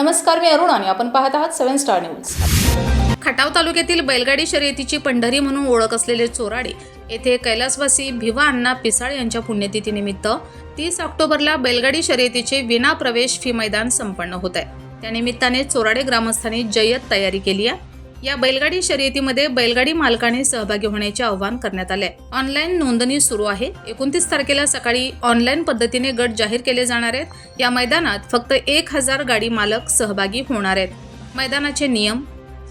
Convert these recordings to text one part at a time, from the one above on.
नमस्कार मी अरुण आणि आपण पाहत आहात सेव्हन स्टार न्यूज. खटाव तालुक्यातील बैलगाडी शर्यतीची पंढरी म्हणून ओळख असलेले चोराडे येथे कैलासवासी भिवा अण्णा पिसाळ यांच्या पुण्यतिथीनिमित्त तीस ऑक्टोबरला बैलगाडी शर्यतीचे विना प्रवेश फी मैदान संपन्न होत आहे. त्यानिमित्ताने चोराडे ग्रामस्थांनी जय्यत तयारी केली आहे. या बैलगाडी शर्यतीमध्ये बैलगाडी मालकाने सहभागी होण्याचे आवाहन करण्यात आले. ऑनलाईन नोंदणी सुरू आहे. एकोणतीस तारखेला सकाळी ऑनलाईन पद्धतीने गट जाहीर केले जाणार आहेत. या मैदानात फक्त एक हजार गाडी मालक सहभागी होणार आहेत. मैदानाचे नियम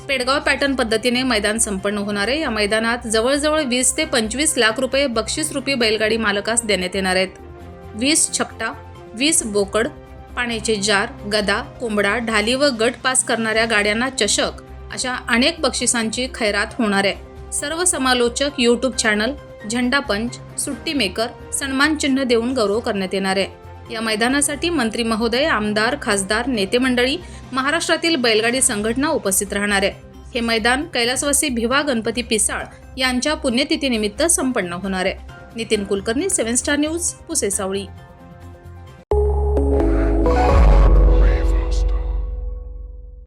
पेडगाव पॅटर्न पद्धतीने मैदान संपन्न होणार आहे. या मैदानात जवळजवळ वीस ते पंचवीस लाख रुपये बक्षीसरूपी बैलगाडी मालकास देण्यात येणार आहेत. वीस छकटा वीस बोकड पाण्याचे जार गदा कोंबडा ढाली व गट पास करणाऱ्या गाड्यांना चषक अशा अनेक बक्षिसांची खैरात होणार आहे. सर्व समालोचक यूट्यूब चॅनल झेंडा पंच सुट्टी मेकर सन्मान चिन्ह देऊन गौरव करण्यात येणार आहे. या मैदानासाठी मंत्री महोदय आमदार खासदार नेते मंडळी महाराष्ट्रातील बैलगाडी संघटना उपस्थित राहणार आहे. हे मैदान कैलासवासी भिवा गणपती पिसाळ यांच्या पुण्यतिथीनिमित्त संपन्न होणार आहे. Nitin Kulkarni seven star news Pusesavali.